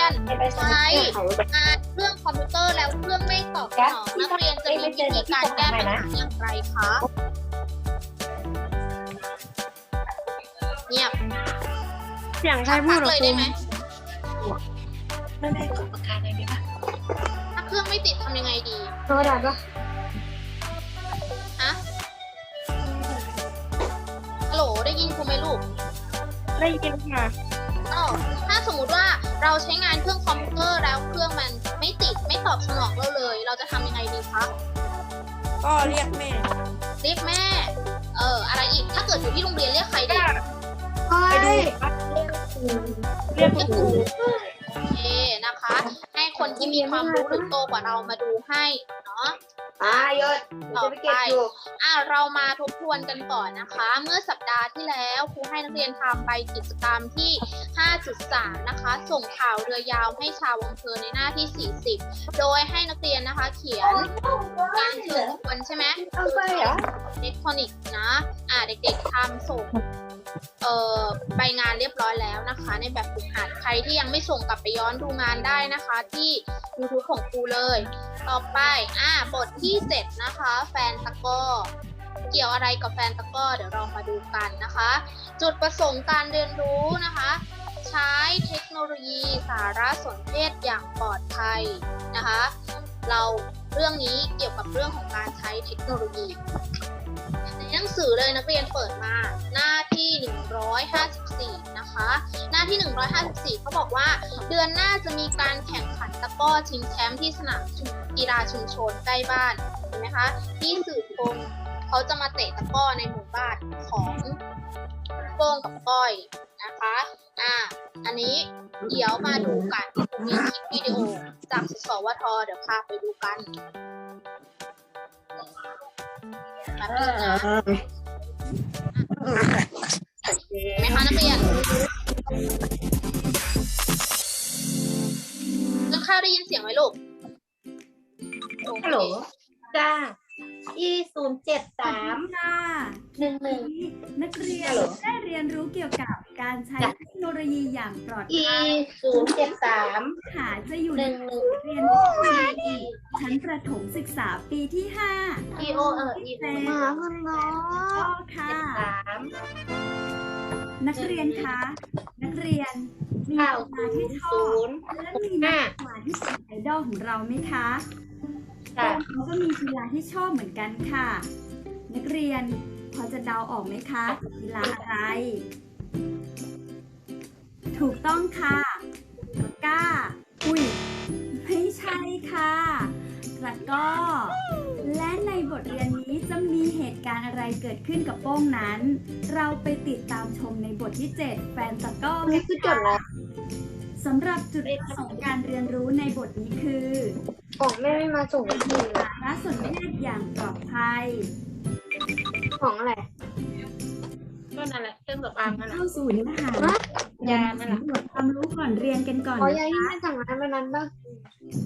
ยนไปใช้งานเครื่องคอมพิวเตอร์แล้วเครื่องไม่ตอบสนองนักเรียนจะมีวิธีการแก้ปัญหาอย่างไรคะเงียบเสียงใครพูพัดกเหรเลอยได้ไหมไม่ได้กดปากกาเลยไหมคะถ้าเครื่องไม่ติดทำยังไงดีโทรศัพท์ปะฮะฮัลโหลได้ยินครูไหมลูกได้ยินค่ะอ้าวถ้าสมมุติว่า เราใช้งานเครื่องคอมพิวเตอร์แล้วเครื่องมันไม่ติดไม่ตอบสนองเราเลย เราจะทำยังไงดีคะก็เรียกแม่ เรียกแม่ เอออะไรอีก ถ้าเกิดอยู่ที่โรงเรียนเรียกใครดีไปดูเรียกครูโอเคนะคะ ให้คนที่มีความรู้หรือโตกว่าเรามาดูให้เนาะ อ่ายศต่อไปอะเรามาทบทวนกันก่อนนะคะ เมื่อสัปดาห์ที่แล้วครูให้นักเรียนทำไปกิจกรรมที่ 5.3 นะคะ ส่งข่าวเรือยาวให้ชาวอำเภอในหน้าที่ 40 โดยให้นักเรียนนะคะ เขียนการเชิญชวนใช่ไหม เอาไปเหรอ อิเล็กทรอนิกส์นะ อ่าเด็กๆทำส่ง เอ่อใบงานเรียบร้อยแล้วนะคะ ในแบบฝึกหัดใครที่ยังไม่ส่งกลับไปย้อนดูงานได้นะคะ ที่ YouTube ของครูเลย ต่อไปอ่าบทที่ 7 นะคะ แฟนตะก้อเกี่ยวอะไรกับแฟนตะก้อเดี๋ยวเรามาดูกันนะคะ จุดประสงค์การเรียนรู้นะคะ ใช้เทคโนโลยีสารสนเทศอย่างปลอดภัยนะคะ เราเรื่องนี้เกี่ยวกับเรื่องของการใช้เทคโนโลยี หนังสือเลยนักเรียนเปิดมา หน้าที่ 154 นะคะ หน้าที่ 154เขาบอกว่า เดือนหน้าจะมีการแข่งขันตะก้อชิงแชมป์ที่สนามกีฬาชุมชนใกล้บ้านเห็นไหมคะที่สื่อพงเขาจะมาเตะตะก้อในหมู่บ้านของโป้งกับก้อยนะคะอ่าอันนี้เดี๋ยวมาดูกันมีคลิปวิดีโอจากสสวทเดี๋ยวพาไปดูกัน ไหมคะนักเรียนต้นข้าวได้ยินเสียงไหมลูก ฮัลโหลจ้า e ศูนย์เจ็ดสามค่ะหนึ่งหนึ่ง นักเรียนฮัลโหลได้เรียนรู้เกี่ยวกับการใช้จ้ะเทคโนโลยีอย่างปลอด e ภัยศูนย์เจ็ดสามหาจะอยู่หในนึ่งหนึ่งเรียนวิชาชั้นประถมศึกษาปีที่5 e o เออ e แต่มาเพิ่งน้อก็ค่ะ สาม นักเรียนคะ นักเรียนมีเก้ากีฬาที่ชอศูบนย์และมีนักกีฬาที่เป็นไอดอลของเราไหมคะ ค่ะเขาก็มีกีฬาที่ชอบเหมือนกันค่ะ นักเรียนพอจะเดาออกไหมคะกีฬาอะไร ถูกต้องค่ะตะกร้า อุ้ยไม่ใช่ค่ะตะกร้อ และในบทเรียนนี้จะมีเหตุการณ์อะไรเกิดขึ้นกับโป้งนั้น เราไปติดตามชมในบทที่ 7 แฟนตะกร้อนี่คือจดแล้ว สำหรับจุดประสงค์การเรียนรู้ในบทนี้คือของแม่ไม่มาส่งทีสารสนเทศอย่างปลอดภัย ของอะไรก็นั่นแหละเครื่องแบบอางนั่นแหละเข้าสู่เนื้อหายานั่นแหละสำรวจความรู้ก่อนเรียนกันก่อนขอนะยาที่คะ แม่สั่งมาวันนั้นบ้าง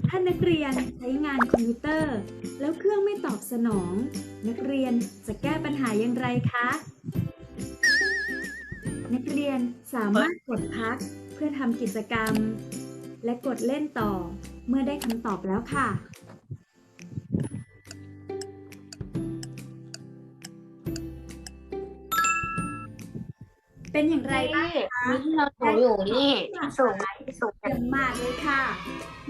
ถ้านักเรียนใช้งานคอมพิวเตอร์ แล้วเครื่องไม่ตอบสนอง นักเรียนจะแก้ปัญหาอย่างไรคะ นักเรียนสามารถกดพัก เพื่อทำกิจกรรม และกดเล่นต่อเมื่อได้คำตอบแล้วค่ะ เป็นอย่างไรบ้างคะนี่ที่เราส่งอยู่นี่ส่งส่งเยี่ยมมากเลยค่ะ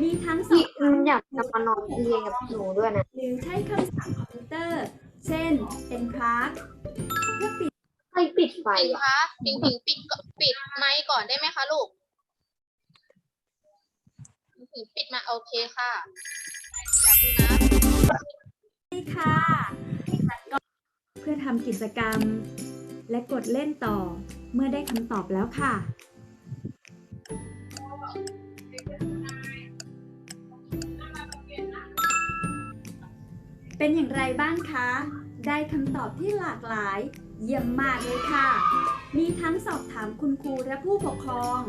มีทั้งสอพี่งมันอยากจะมานอนเรียนกับหนูด้วยนะ หรือใช้คำสั่งคอมพิวเตอร์ เช่น enpark เพื่อปิด ใครปิดไฟผิงอะคะผิงผิงปิดก่อนปิดไมค์ก่อนได้ไหมคะลูกผิงผิงปิดมาโอเคค่ะอย่าเพิ่งนะให้ค่ะแล้วก็เพื่อทำกิจกรรม และกดเล่นต่อเมื่อได้คำตอบแล้วค่ะ เป็นอย่างไรบ้างคะ ได้คำตอบที่หลากหลาย เยี่ยมมากเลยค่ะ มีทั้งสอบถามคุณครูและผู้ปกครอง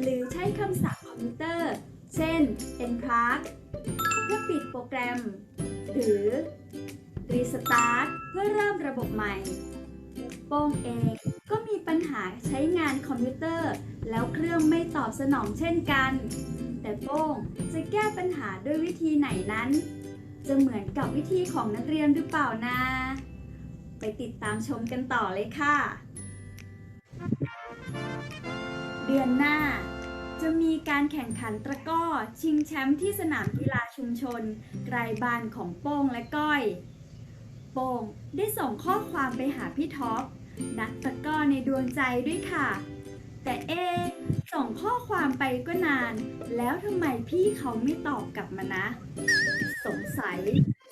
หรือใช้คำศัพท์คอมพิวเตอร์ เช่น enplug เพื่อปิดโปรแกรม หรือ restart เพื่อเริ่มระบบใหม่ โป้งเองก็มีปัญหาใช้งานคอมพิวเตอร์ แล้วเครื่องไม่ตอบสนองเช่นกัน แต่โป้งจะแก้ปัญหาด้วยวิธีไหนนั้น จะเหมือนกับวิธีของนักเรียนหรือเปล่านะ ไปติดตามชมกันต่อเลยค่ะ เดือนหน้า จะมีการแข่งขันตะก้อ ชิงแชมป์ที่สนามกีฬาชุมชนไกลบ้านของโป้งและก้อย โป้งได้ส่งข้อความไปหาพี่ท็อปนักตะก้อในดวงใจด้วยค่ะ แต่เอ ส่งข้อความไปก็นาน แล้วทำไมพี่เขาไม่ตอบกลับมานะ สงสัย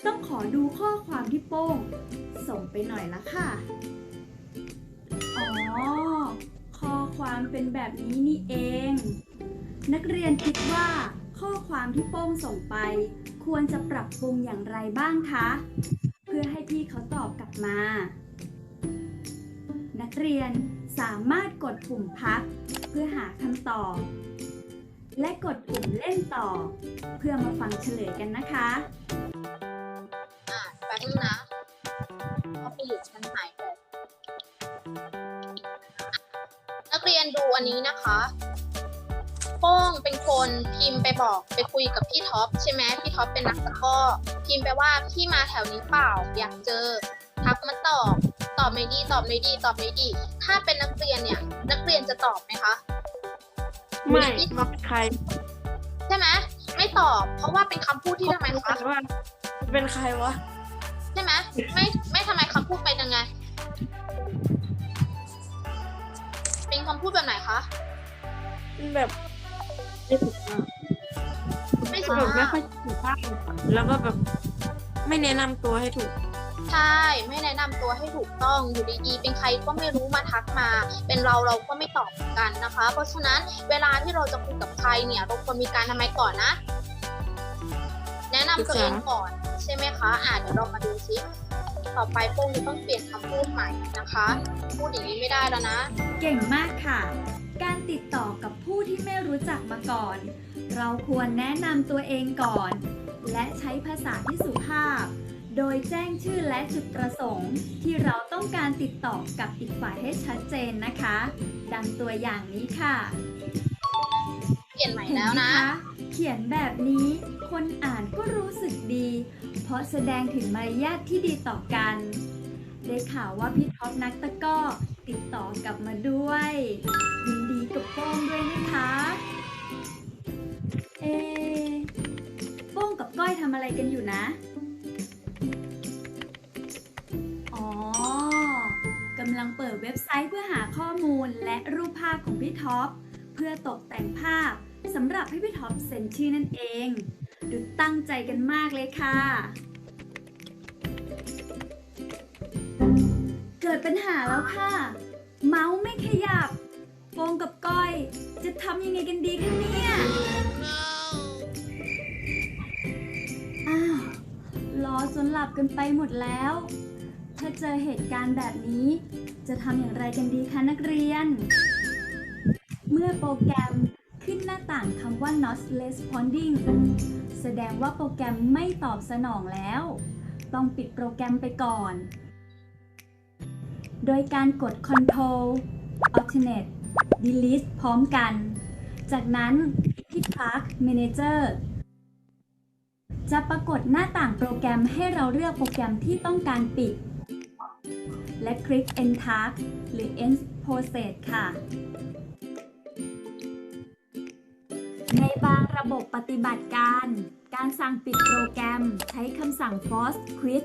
ต้องขอดูข้อความที่โป้ง ส่งไปหน่อยละค่ะ อ๋อ ข้อความเป็นแบบนี้นี่เอง นักเรียนคิดว่าข้อความที่โป้งส่งไป ควรจะปรับปรุงอย่างไรบ้างคะ เพื่อให้พี่เขาตอบกลับมา นักเรียนสามารถกดปุ่มพัก เพื่อหาคำตอบ และกดปุ่มเล่นต่อ เพื่อมาฟังเฉลยกันนะคะ นึงนะเขาไปอยู่ชั้นไหนเลยนักเรียนดูอันนี้นะคะโป้งเป็นคนพิมพ์ไปบอกไปคุยกับพี่ท็อปใช่ไหมพี่ท็อปเป็นนักตะกร้อพิมพ์ไปว่าพี่มาแถวนี้เปล่า อยากเจอทักมาตอบตอบไม่ดีตอบไม่ดีตอบไม่ดี ถ้าเป็นนักเรียนเนี่ย นักเรียนจะตอบไหมคะไม่มาใคร ใช่ไหมไม่ตอบ เพราะว่าเป็นคำพูดที่ทำไมคะว่าเป็นใครวะ ใช่ไหมไม่ไม่ทำไมคำพูดเป็นยังไง เป็นคำพูดแบบไหนคะแบบไม่ถูกต้องไม่สุแบบภาไม่พค่อยถูกต้องแล้วก็แบบไม่แนะนำตัวให้ถูก ใช่ไม่แนะนำตัวให้ถูกต้องอยู่ดีๆ เป็นใครก็ไม่รู้มาทักมา เป็นเราเราก็ไม่ตอบเหมือนกันนะคะ เพราะฉะนั้นเวลาที่เราจะคุยกับใครเนี่ยเราควรมีการทำไมก่อนนะ แนะนำตัวเองก่อน ใช่ไหมคะ อ่าเดี๋ยวเรามาดูซิต่อไปโป้งจะต้องเปลี่ยนคำพูดใหม่นะคะ พูดอย่างนี้ไม่ได้แล้วนะ เก่งมากค่ะ การติดต่อกับผู้ที่ไม่รู้จักมาก่อน เราควรแนะนำตัวเองก่อน และใช้ภาษาที่สุภาพ โดยแจ้งชื่อและจุดประสงค์ ที่เราต้องการติดต่อกับอีกฝ่ายให้ชัดเจนนะคะ ดังตัวอย่างนี้ค่ะเปลี่ยนใหม่เห็นแล้วไหมนะคะเขียนแบบนี้ คนอ่านก็รู้สึกดี เพราะแสดงถึงมารยาทที่ดีต่อกัน ได้ข่าวว่าพี่ท็อปนักตะก้อติดต่อกลับมาด้วยยินดีกับโป้งด้วยนะคะ เอะโป้งกับก้อยทำอะไรกันอยู่นะอ๋อกำลังเปิดเว็บไซต์เพื่อหาข้อมูลและรูปภาพของพี่ท็อป เพื่อตกแต่งภาพสำหรับให้พี่ท็อปเซ็นชื่อนั่นเอง ดูตั้งใจกันมากเลยค่ะ เกิดปัญหาแล้วค่ะ เมาส์ไม่ขยับโฟงกับก้อย จะทำยังไงกันดีคะเนี่ยอ้าวรอจนหลับกันไปหมดแล้ว ถ้าเจอเหตุการณ์แบบนี้ จะทำอย่างไรกันดีคะนักเรียน เมื่อโปรแกรมขึ้นหน้าต่างคำว่า not responding แสดงว่าโปรแกรมไม่ตอบสนองแล้ว ต้องปิดโปรแกรมไปก่อน โดยการกด Control Alternate Delete พร้อมกัน จากนั้นที่ Task Manager จะปรากฏหน้าต่างโปรแกรมให้เราเลือกโปรแกรมที่ต้องการปิด และคลิก End Task หรือ End Process ค่ะ ในบางระบบปฏิบัติการ การสั่งปิดโปรแกรมใช้คำสั่ง force quit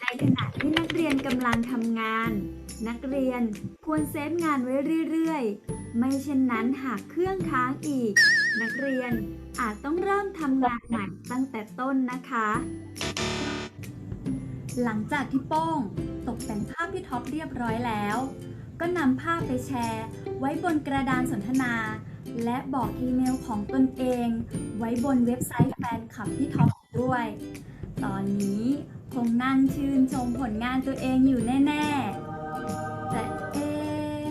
ในขณะที่นักเรียนกำลังทำงาน นักเรียนควรเซฟงานไว้เรื่อยๆ ไม่เช่นนั้นหากเครื่องค้างอีก นักเรียนอาจต้องเริ่มทำงานใหม่ตั้งแต่ต้นนะคะ หลังจากที่โป้ง ตกแต่งภาพที่ท็อปเรียบร้อยแล้ว ก็นำภาพไปแชร์ ไว้บนกระดานสนทนา และบอกอีเมลของตนเอง ไว้บนเว็บไซต์แฟนคลับที่ท็อปด้วย ตอนนี้คงนั่งชื่นชมผลงานตัวเองอยู่แน่ ๆ แต่เอ๊ะ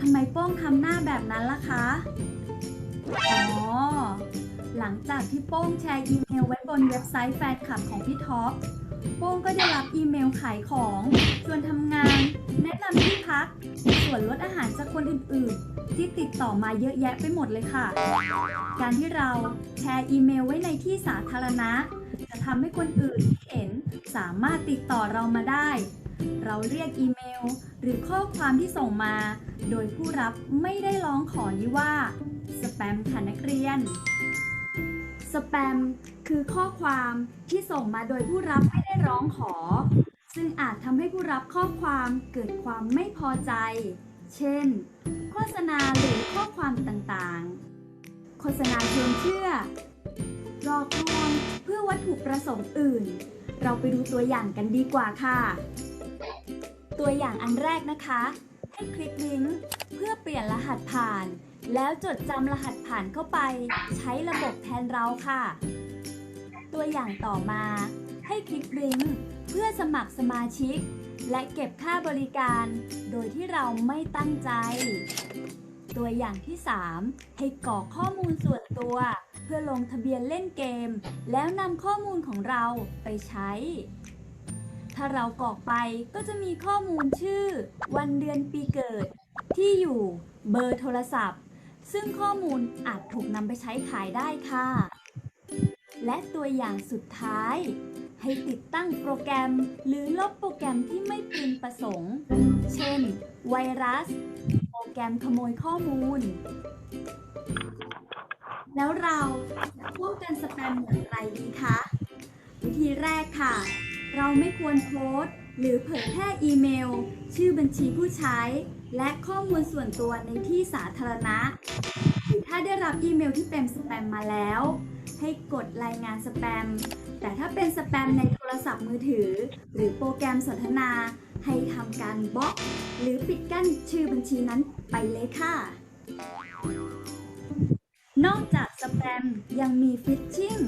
ทำไมโป้งทำหน้าแบบนั้นล่ะคะ อ๋อ หลังจากที่โป้งแชร์อีเมลไว้บนเว็บไซต์แฟนคลับของพี่ท็อป โป้งก็ได้รับอีเมลขายของ ชวนทำงาน แนะนำที่พัก ส่วนลดอาหารจากคนอื่นๆ ที่ติดต่อมาเยอะแยะไปหมดเลยค่ะ การที่เราแชร์อีเมลไว้ในที่สาธารณะ จะทำให้คนอื่นที่เห็นสามารถติดต่อเรามาได้ เราเรียกอีเมล หรือข้อความที่ส่งมา โดยผู้รับไม่ได้ร้องขอนี้ว่าสแปมค่ะนักเรียนสแปมคือข้อความที่ส่งมาโดยผู้รับไม่ได้ร้องขอ ซึ่งอาจทำให้ผู้รับข้อความเกิดความไม่พอใจ เช่น โฆษณาหรือข้อความต่างๆ โฆษณาชวนเชื่อหลอกลวงเพื่อวัตถุประสงค์อื่น เราไปดูตัวอย่างกันดีกว่าค่ะ ตัวอย่างอันแรกนะคะ ให้คลิกลิงก์เพื่อเปลี่ยนรหัสผ่าน แล้วจดจำรหัสผ่านเข้าไป ใช้ระบบแทนเราค่ะ ตัวอย่างต่อมา ให้คลิกลิงก์เพื่อสมัครสมาชิก และเก็บค่าบริการ โดยที่เราไม่ตั้งใจ ตัวอย่างที่ 3 ให้กรอกข้อมูลส่วนตัว เพื่อลงทะเบียนเล่นเกม แล้วนำข้อมูลของเราไปใช้ ถ้าเรากรอกไปก็จะมีข้อมูลชื่อ วันเดือนปีเกิด ที่อยู่ เบอร์โทรศัพท์ ซึ่งข้อมูลอาจถูกนำไปใช้ขายได้ค่ะ และตัวอย่างสุดท้าย ให้ติดตั้งโปรแกรม หรือลบโปรแกรมที่ไม่พึงประสงค์ เช่น ไวรัส โปรแกรมขโมยข้อมูล แล้วเราจะป้องกันสแปมอย่างไรดีคะ วิธีแรกค่ะ เราไม่ควรโพสต์ หรือเผยแพร่อีเมล ชื่อบัญชีผู้ใช้ และข้อมูลส่วนตัวในที่สาธารณะ หรือถ้าได้รับอีเมลที่เป็นสแปมมาแล้ว ให้กดรายงานสแปม แต่ถ้าเป็นสแปมในโทรศัพท์มือถือ หรือโปรแกรมสนทนา ให้ทำการบล็อก หรือปิดกั้นชื่อบัญชีนั้นไปเลยค่ะ นอกจากสแปมยังมีฟิชชิ่ง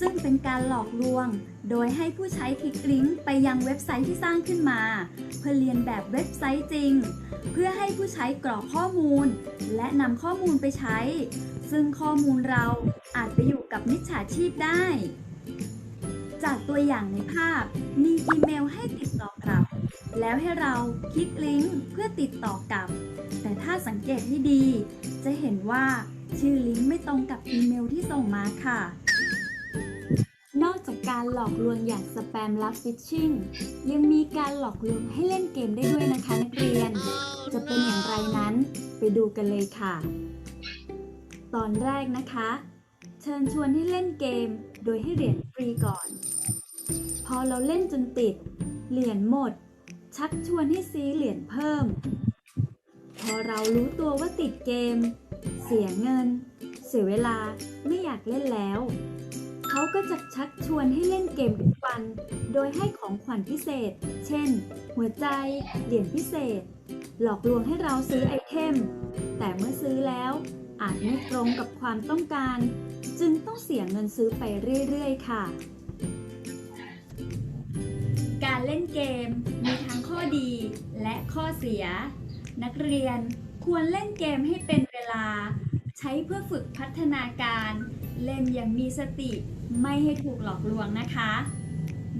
ซึ่งเป็นการหลอกลวง โดยให้ผู้ใช้คลิกลิงก์ไปยังเว็บไซต์ที่สร้างขึ้นมา เพื่อเรียนแบบเว็บไซต์จริง เพื่อให้ผู้ใช้กรอกข้อมูล และนำข้อมูลไปใช้ ซึ่งข้อมูลเราอาจไปอยู่กับมิจฉาชีพได้ จากตัวอย่างในภาพมีอีเมลให้ติดต่อกลับ แล้วให้เราคลิกลิงก์เพื่อติดต่อกลับ แต่ถ้าสังเกตให้ดี จะเห็นว่า ชื่อลิงก์ไม่ตรงกับอีเมลที่ส่งมาค่ะ นอกจากการหลอกลวงอย่างสแปมและฟิชชิงยังมีการหลอกลวงให้เล่นเกมได้ด้วยนะคะนักเรียน จะเป็นอย่างไรนั้นไปดูกันเลยค่ะ ตอนแรกนะคะ เชิญชวนให้เล่นเกมโดยให้เหรียญฟรีก่อน พอเราเล่นจนติด เหรียญหมด ชักชวนให้ซื้อเหรียญเพิ่ม พอเรารู้ตัวว่าติดเกม เสียเงิน เสียเวลาไม่อยากเล่นแล้ว เขาก็จะชักชวนให้เล่นเกมทุกวัน โดยให้ของขวัญพิเศษ เช่น หัวใจ เหรียญพิเศษ หลอกลวงให้เราซื้อไอเทม แต่เมื่อซื้อแล้วอาจไม่ตรงกับความต้องการ จึงต้องเสียเงินซื้อไปเรื่อย ๆ ค่ะ การเล่นเกมมีทั้งข้อดีและข้อเสีย นักเรียนควรเล่นเกมให้เป็นา ใช้เพื่อฝึกพัฒนาการ เล่นอย่างมีสติไม่ให้ถูกหลอกลวงนะคะ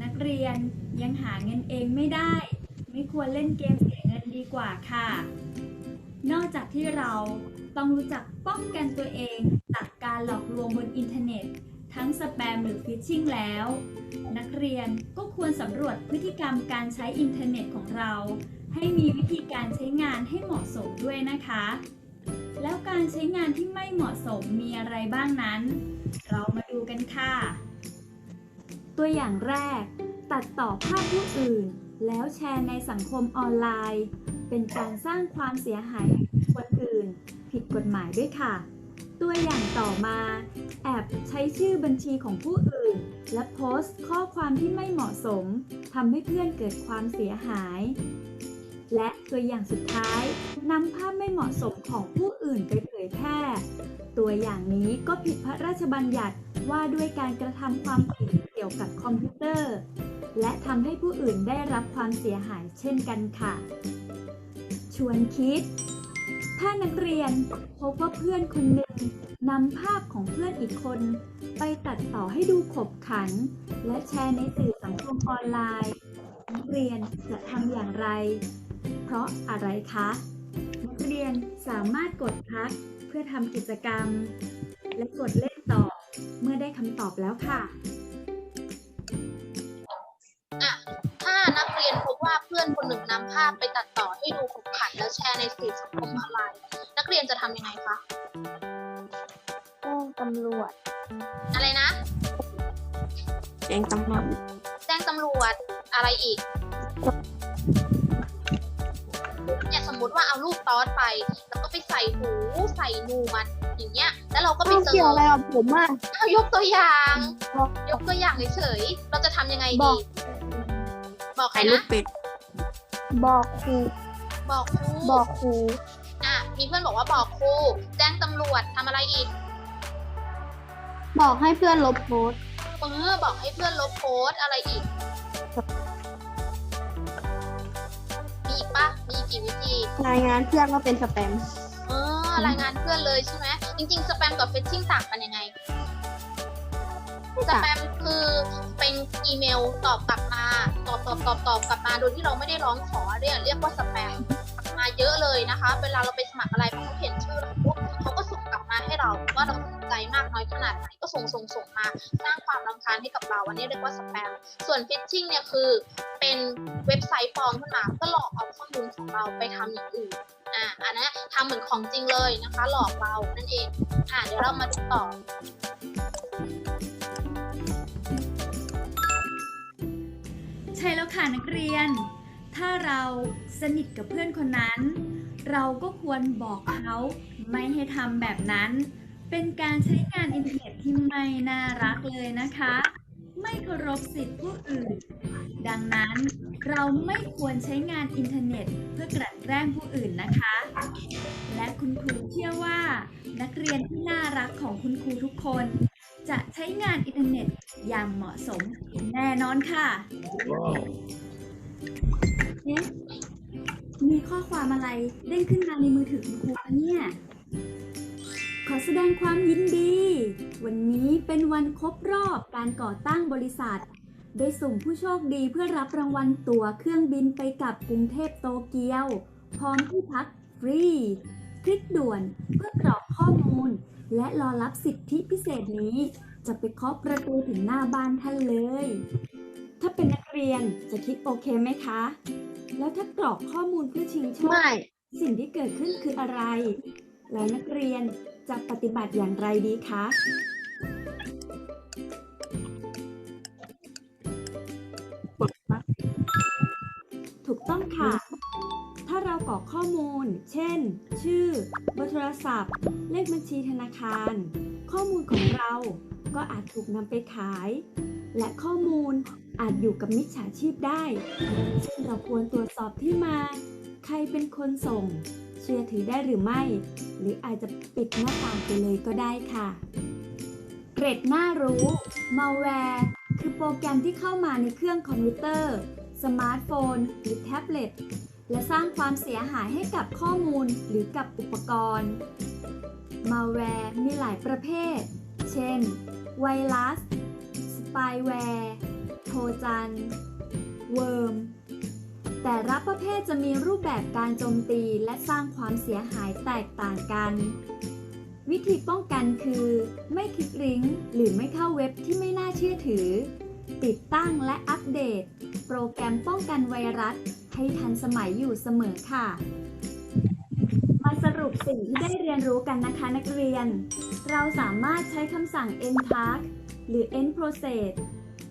นักเรียนยังหาเงินเองไม่ได้ ไม่ควรเล่นเกมเสียเงินดีกว่าค่ะ นอกจากที่เราต้องรู้จักป้องกันตัวเองจากการหลอกลวงบนอินเทอร์เน็ต ทั้งสแปมหรือฟิชชิงแล้ว นักเรียนก็ควรสำรวจพฤติกรรมการใช้อินเทอร์เน็ตของเรา ให้มีวิธีการใช้งานให้เหมาะสมด้วยนะคะ แล้วการใช้งานที่ไม่เหมาะสมมีอะไรบ้างนั้น เรามาดูกันค่ะ ตัวอย่างแรก ตัดต่อภาพผู้อื่น แล้วแชร์ในสังคมออนไลน์ เป็นการสร้างความเสียหายคนอื่น ผิดกฎหมายด้วยค่ะ ตัวอย่างต่อมา แอบใช้ชื่อบัญชีของผู้อื่น และโพสต์ข้อความที่ไม่เหมาะสมทำให้เพื่อนเกิดความเสียหาย และ ตัวอย่างสุดท้ายนำภาพไม่เหมาะสมของผู้อื่นไปเผยแพร่ ตัวอย่างนี้ก็ผิดพระราชบัญญัติว่าด้วยการกระทำความผิดเกี่ยวกับคอมพิวเตอร์ และทำให้ผู้อื่นได้รับความเสียหายเช่นกันค่ะ ชวนคิด ถ้านักเรียนพบว่าเพื่อนคนหนึ่งนำภาพของเพื่อนอีกคน ไปตัดต่อให้ดูขบขัน และแชร์ในสื่อสังคมออนไลน์ นักเรียนจะทำอย่างไร เพราะอะไรคะนักเรียนสามารถกดพักเพื่อทำกิจกรรม และกดเล่นต่อเมื่อได้คำตอบแล้วค่ะ ถ้านักเรียนพบว่าเพื่อนคนหนึ่งนำภาพไปตัดต่อให้ดูขบขันแล้วแชร์ในสื่อสังคมออนไลน์นักเรียนจะทำยังไงคะแจ้งตำรวจ อะไรนะแจ้งตำรวจแจ้งตำรวจอะไรอีก เนี่ยสมมุติว่าเอารูปตอสไป แล้วก็ไปใส่หูใส่หนวดอย่างเงี้ย แล้วเราก็ไปไม่เจเกี่ยวออะไรกับผมอะเอายกตัวอย่างบอกยกตัวอย่างเฉยๆเราจะทำยังไงบดีอกบอกใครถ่ายรูปนะเป็ดบอกครูบอกครูบอกครูอะมีเพื่อนบอกว่าบอกครูแจ้งตำรวจทำอะไรอีก บอกให้เพื่อนลบโพสต์เออบอกให้เพื่อนลบโพสต์อะไรอีก มีอีกปะมีอีกกี่วิธีรายงานเพื่อนว่าเป็นสแปมเออรายงานเพื่อนเลยใช่ไหมจริงๆสแปมกับเฟชชิ่งต่างกันยังไงสแปมคือเป็นอีเมลตอบกลับมาตอบตอบตอบตอบกลับมาโดยที่เราไม่ได้ร้องขอเรียกเรียกว่าสแปมมาเยอะเลยนะคะ เวลาเราไปสมัครอะไรพอเขาเห็นชื่อเราปุ๊บ มาให้เราว่าเราสนใจมากน้อยขนาดไหนก็ส่งส่งส่งมาสร้างความรำคาญให้กับเราอันนี้เรียกว่าสแปมส่วนฟิชชิ่งเนี่ยคือเป็นเว็บไซต์ปลอมขึ้นมาก็หลอกเอาข้อมูลของเราไปทำอย่างอื่นอ่าอันนั้ทำเหมือนของจริงเลยนะคะ หลอกเรานั่นเองอ่าเดี๋ยวเรามาดูต่อใช่แล้วค่ะนักเรียน ถ้าเราสนิทกับเพื่อนคนนั้น เราก็ควรบอกเขา ไม่ให้ทำแบบนั้น เป็นการใช้งานอินเทอร์เน็ตที่ไม่น่ารักเลยนะคะ ไม่เคารพสิทธิผู้อื่น ดังนั้นเราไม่ควรใช้งานอินเทอร์เน็ต เพื่อกลั่นแกล้งผู้อื่นนะคะ และคุณครูเชื่อว่า นักเรียนที่น่ารักของคุณครูทุกคน จะใช้งานอินเทอร์เน็ตอย่างเหมาะสมแน่นอนค่ะเอ๊ะมีข้อความอะไรเด้งขึ้นมาในมือถือคุณครูคะเนี่ย ขอแสดงความยินดี วันนี้เป็นวันครบรอบการก่อตั้งบริษัท ได้ส่งผู้โชคดีเพื่อรับรางวัลตั๋วเครื่องบินไปกับกรุงเทพโตเกียว พร้อมที่พักฟรี คลิกด่วนเพื่อกรอกข้อมูล และรอรับสิทธิพิเศษนี้ จะไปเคาะประตูถึงหน้าบ้านท่านเลย ถ้าเป็นนักเรียนจะคิดโอเคไหมคะ แล้วถ้ากรอกข้อมูลเพื่อชิงโชค ไม่ สิ่งที่เกิดขึ้นคืออะไร แล้วนักเรียน จะปฏิบัติอย่างไรดีคะ ถูกต้องค่ะ ถ้าเรากรอกข้อมูล เช่น ชื่อ เบอร์โทรศัพท์ เลขบัญชีธนาคาร ข้อมูลของเราก็อาจถูกนำไปขาย และข้อมูลอาจอยู่กับมิจฉาชีพได้ ซึ่งเราควรตรวจสอบที่มา ใครเป็นคนส่ง เชื่อถือได้หรือไม่ หรืออาจจะปิดหน้าต่างไปเลยก็ได้ค่ะ เกร็ดน่ารู้ malware คือโปรแกรมที่เข้ามาในเครื่องคอมพิวเตอร์ สมาร์ทโฟน หรือแท็บเล็ต และสร้างความเสียหายให้กับข้อมูลหรือกับอุปกรณ์ malware มีหลายประเภท เช่น ไวรัส สปายแวร์ โทรจัน เวิร์ม แต่ละประเภทจะมีรูปแบบการโจมตีและสร้างความเสียหายแตกต่างกัน วิธีป้องกันคือ ไม่คลิกลิงก์หรือไม่เข้าเว็บที่ไม่น่าเชื่อถือ ติดตั้งและอัปเดต โปรแกรมป้องกันไวรัส ให้ทันสมัยอยู่เสมอค่ะ มาสรุปสิ่งที่ได้เรียนรู้กันนะคะนักเรียน เราสามารถใช้คำสั่ง npark หรือ end process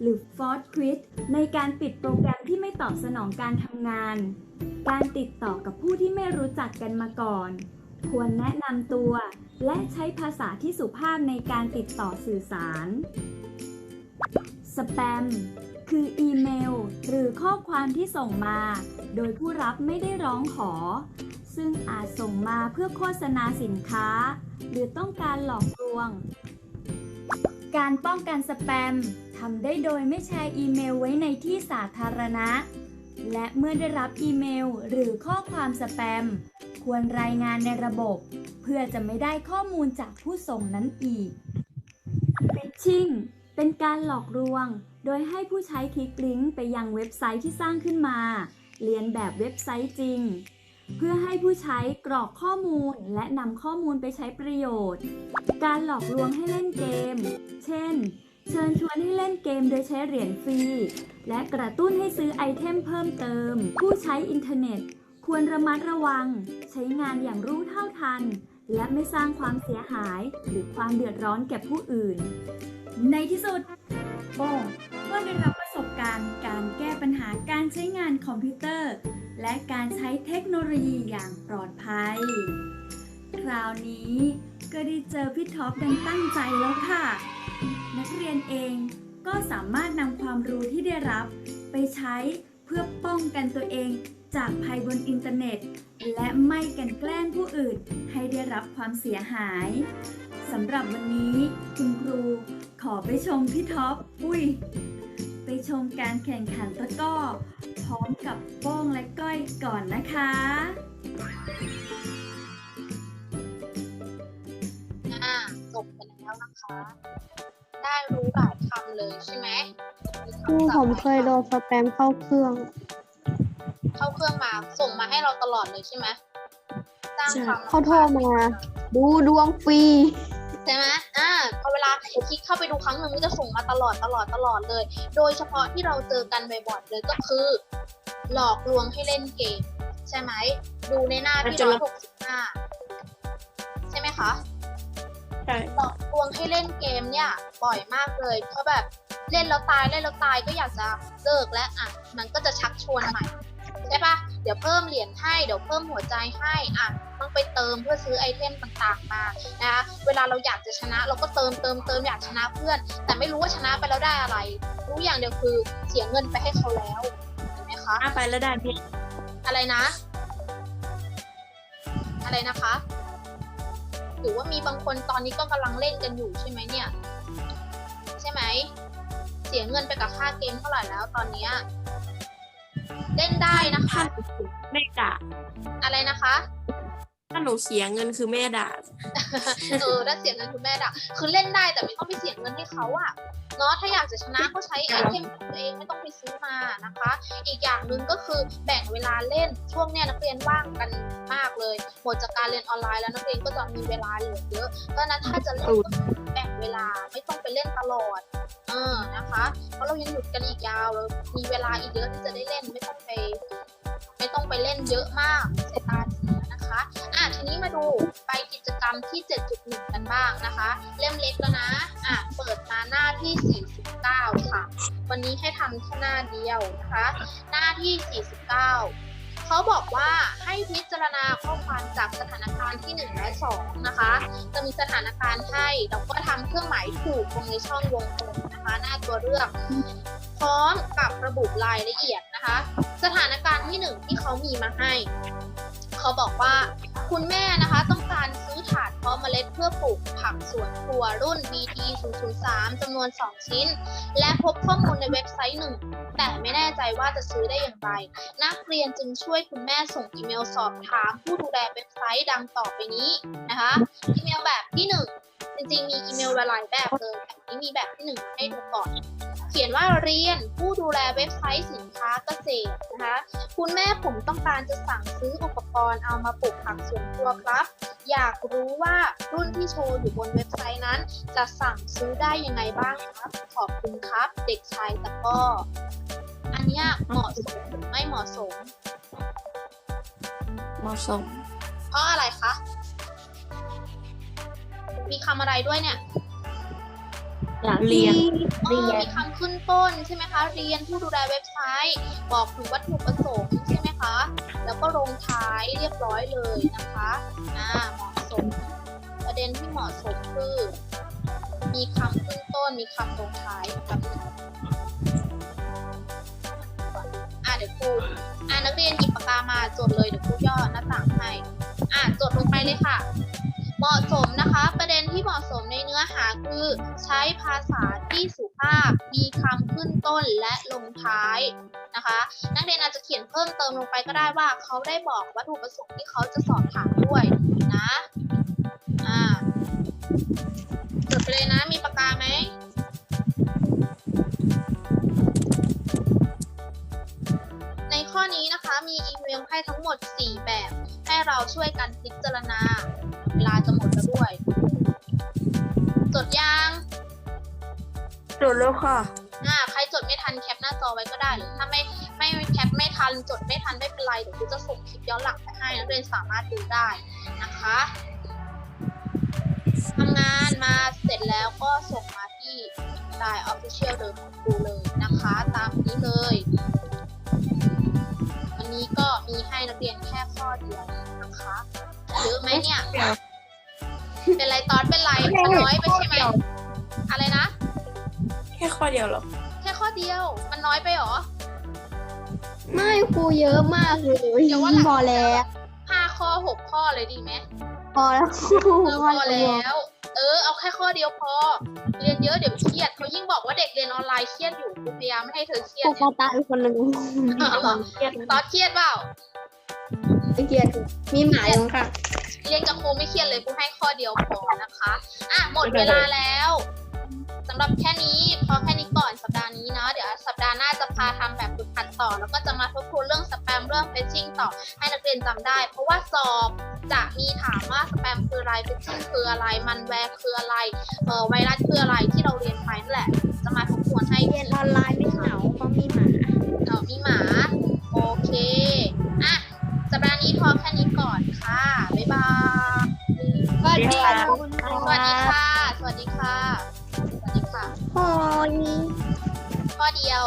หรือ force quit ในการปิดโปรแกรมที่ไม่ตอบสนองการทำงาน การติดต่อกับผู้ที่ไม่รู้จักกันมาก่อน ควรแนะนำตัว และใช้ภาษาที่สุภาพในการติดต่อสื่อสารสแปมคืออีเมล หรือข้อความที่ส่งมา โดยผู้รับไม่ได้ร้องขอ ซึ่งอาจส่งมาเพื่อโฆษณาสินค้า หรือต้องการหลอกลวง การป้องกันสแปม ทำได้โดยไม่แชร์อีเมลไว้ในที่สาธารณะ และเมื่อได้รับอีเมลหรือข้อความสแปม ควรรายงานในระบบ เพื่อจะไม่ได้ข้อมูลจากผู้ส่งนั้นอีก Phishing เป็นการหลอกลวง โดยให้ผู้ใช้คลิกลิงก์ไปยังเว็บไซต์ที่สร้างขึ้นมา เรียนแบบเว็บไซต์จริง เพื่อให้ผู้ใช้กรอกข้อมูลและนำข้อมูลไปใช้ประโยชน์ การหลอกลวงให้เล่นเกม เช่น เชิญชวนให้เล่นเกมโดยใช้เหรียญฟรี และกระตุ้นให้ซื้อไอเทมเพิ่มเติม ผู้ใช้อินเทอร์เน็ต ควรระมัดระวัง ใช้งานอย่างรู้เท่าทัน และไม่สร้างความเสียหาย หรือความเดือดร้อนแก่ผู้อื่น ในที่สุดโบก็ได้รับประสบการณ์การแก้ปัญหาการใช้งานคอมพิวเตอร์ และการใช้เทคโนโลยีอย่างปลอดภัย คราวนี้ก็ได้เจอพี่ท็อปดังตั้งใจแล้วค่ะ นักเรียนเองก็สามารถนำความรู้ที่ได้รับ ไปใช้เพื่อป้องกันตัวเองจากภัยบนอินเทอร์เน็ต และไม่กันแกล้งผู้อื่นให้ได้รับความเสียหายสำหรับวันนี้ คุณครูขอไปชมพี่ท็อปอุ้ย ไปชมการแข่งขันตะก้อ พร้อมกับโป้งและก้อยก่อนนะคะ แล้วนะคะ ได้รู้หลายคำเลยใช่ไหมครูผมเคยโดนสแปมเข้าเครื่อง เข้าเครื่องมาส่งมาให้เราตลอดเลยใช่ไหมสร้างความเขาโทรมา ดูดวงฟรีใช่ไหมอ่าพอเวลาคลิกเข้าไปดูครั้งหนึ่งมันจะส่งมาตลอดตลอดตลอดเลย โดยเฉพาะที่เราเจอกันบ่อยๆเลยก็คือ หลอกลวงให้เล่นเกม ใช่ไหม ดูในหน้าที่ร้อยหกสิบห้าใช่ไหมคะ ใช่ หลอกลวงให้เล่นเกมเนี่ยบ่อยมากเลยเพราะแบบเล่นแล้วตายเล่นแล้วตายก็อยากจะเลิกแล้วอะมันก็จะชักชวนใหม่ใช่ปะเดี๋ยวเพิ่มเหรียญให้เดี๋ยวเพิ่มหัวใจให้อะต้องไปเติมเพื่อซื้อไอเทมต่างๆมานะคะเวลาเราอยากจะชนะเราก็เติมเติมเติมอยากชนะเพื่อน แต่ไม่รู้ว่าชนะไปแล้วได้อะไร รู้อย่างเดียวคือเสียเงินไปให้เขาแล้วเห็นไหมคะอาไปแล้วได้พี่อะไรนะ อะไรนะคะ หรือว่ามีบางคนตอนนี้ก็กำลังเล่นกันอยู่ใช่ไหมเนี่ย ใช่ไหม เสียเงินไปกับค่าเกมเท่าไหร่แล้วตอนเนี้ยเล่นได้นะคะแม่ด่าอะไรนะคะถ้าหนูเสียเงินคือแม่ด่าเออถ้าเสียเงินคุณแม่ด่าคือเล่นได้แต่ไม่ต้องไปเสียเงินให้เขาอะเนาะถ้าอยากจะชนะก็ใช้ไอเทมของตัวเองไม่ต้องไปซื้อมา นะคะ อีกอย่างหนึ่งก็คือแบ่งเวลาเล่นช่วงเนี้ยนักเรียนว่างกันมากเลยหมดจากการเรียนออนไลน์แล้วนักเรียนก็จะมีเวลาเหลือเยอะเพราะฉะนั้นถ้าจะเล่นก็แบ่งเวลาไม่ต้องไปเล่นตลอดเออนะคะ เพราะเรายังหยุดกันอีกยาวเรามีเวลาอีกเยอะที่จะได้เล่นไม่ต้องไป ไม่ต้องไปเล่นเยอะมากสายตาย นะคะอะทีนี้มาดูไปกิจกรรมที่ 7.1 กันบ้างนะคะ เล่มเล็กแล้วนะอะเปิดมาหน้าที่ 49 ค่ะ วันนี้ให้ทำแค่หน้าเดียวนะคะ หน้าที่ 49เขาบอกว่าให้พิจารณาข้อความจากสถานการณ์ที่1และ2นะคะ จะมีสถานการณ์ให้แล้วก็ทำเครื่องหมายถูกตรงในช่องวงกลมนะคะหน้าตัวเลือก พร้อมกับระบุรายละเอียดนะคะ สถานการณ์ที่หนึ่งที่เขามีมาให้ เขาบอกว่าคุณแม่นะคะต้องการซื้อถาดเพาะเมล็ดเพื่อปลูกผักสวนครัวรุ่น BT 003จำนวน 2 ชิ้น และพบข้อมูลในเว็บไซต์หนึ่ง แต่ไม่แน่ใจว่าจะซื้อได้อย่างไร นักเรียนจึงช่วยคุณแม่ส่งอีเมลสอบถามผู้ดูแลเว็บไซต์ดังต่อไปนี้นะคะอีเมลแบบที่หนึ่งจริงๆมีอีเมลหลายแบบเลยแต่นี้มีแบบที่หนึ่งให้ดูก่อน ขียนว่าเรียนผู้ดูแลเว็บไซต์สินค้าเกษตรนะคะ คุณแม่ผมต้องการจะสั่งซื้ออุปกรณ์เอามาปลูกผักสวนครัวครับ อยากรู้ว่ารุ่นที่โชว์อยู่บนเว็บไซต์นั้น จะสั่งซื้อได้ยังไงบ้างครับ ขอบคุณครับ เด็กชายตะกร้ออันเนี้ยเหมาะสมหรือไม่เหมาะสม เหมาะสม เพราะอะไรคะ มีคำอะไรด้วยเนี่ย เรียนเออมีคำขึ้นต้นใช่ไหมคะ เรียนผู้ดูแลเว็บไซต์ บอกถึงวัตถุประสงค์ใช่ไหมคะ แล้วก็ลงท้ายเรียบร้อยเลยนะคะอ่าเหมาะสม ประเด็นที่เหมาะสมคือ มีคำขึ้นต้น มีคำลงท้ายแบบอ่าเดี๋ยวครูอ่านักเรียนหยิบปากกามาจดเลยเดี๋ยวครูย่อหน้าต่างให้อ่าจดลงไปเลยค่ะ เหมาะสมนะคะ ประเด็นที่เหมาะสมในเนื้อหาคือ ใช้ภาษาที่สุภาพ มีคำขึ้นต้นและลงท้ายนะคะ นักเรียนอาจจะเขียนเพิ่มเติมลงไปก็ได้ว่าเขาได้บอกวัตถุประสงค์ที่เขาจะสอบถามด้วยนะ อ่าจดไปเลยนะ มีปากกาไหม ข้อนี้นะคะมีอีเมลให้ทั้งหมด 4 แบบ ให้เราช่วยกันพิจารณา เวลาจะหมดแล้วด้วยจดยังจดแล้วค่ะอ่าใครจดไม่ทันแคปหน้าจอไว้ก็ได้หรือถ้าไม่ไม่แคปไม่ทันจดไม่ทันไม่เป็นไรเดี๋ยวครูจะส่งคลิปย้อนหลังไปให้นักเรียนสามารถดูได้นะคะทำงานมาเสร็จแล้วก็ส่งมาที่ไลน์ Official เดิมของครูเลยนะคะ ตามนี้เลยวั นนี้ก็มีให้นักเรียนแค่ข้อเดียวนะคะเยอะไหมเนี่ย เป็นไรตอนเป็นไรมันน้อยไปใช่ไหมอะไรนะ แค่ข้อเดียวเหรอ แค่ข้อเดียว มันน้อยไปเหรอ ไม่ครูเยอะมากเลยเดี๋ยวว่าหลังพอแล้ว ห้าข้อหกข้อเลยดีไหมพอแล้วครูเออพอแล้ว เออ เอาแค่ข้อเดียวพอ เรียนเยอะเดี๋ยวเครียดเขายิ่งบอกว่าเด็กเรียนออนไลน์เครียดอยู่กูพยายามไม่ให้เธอเครียคดรูเนี่คายตาอีกคนหนึ่งเอาเหรอตอนเครียดเปล่า ไม่เกียดมีหมายมั้งค่ะ เรียนกับครูไม่เครียดเลยครูให้ข้อเดียวพอนะคะ อะหมดเวลาแล้ว สำหรับแค่นี้พอแค่นี้ก่อนสัปดาห์นี้เนาะเดี๋ยวสัปดาห์หน้าจะพาทำแบบฝึกหัดต่อ แล้วก็จะมาทบทวนเรื่องสแปมเรื่องเฟซชิ่งต่อให้นักเรียนจำได้ เพราะว่าสอบจะมีถามว่าสแปมคืออะไรเฟซชิ่งคืออะไร มันแวร์คืออะไรเอ่อไวรัสคืออะไรที่เราเรียนไปนั่นแหละ จะมาทบทวนให้เรียนออนไลน์ไม่เหงาเพราะมีหมาเออมีหมาโอเคอะสัปดาห์นี้พอแค่นี้ก่อนค่ะบ๊ายบายสวัสดีค่ะสวัสดีค่ะสวัสดีค่ะ ข้อนี้ ข้อเดียว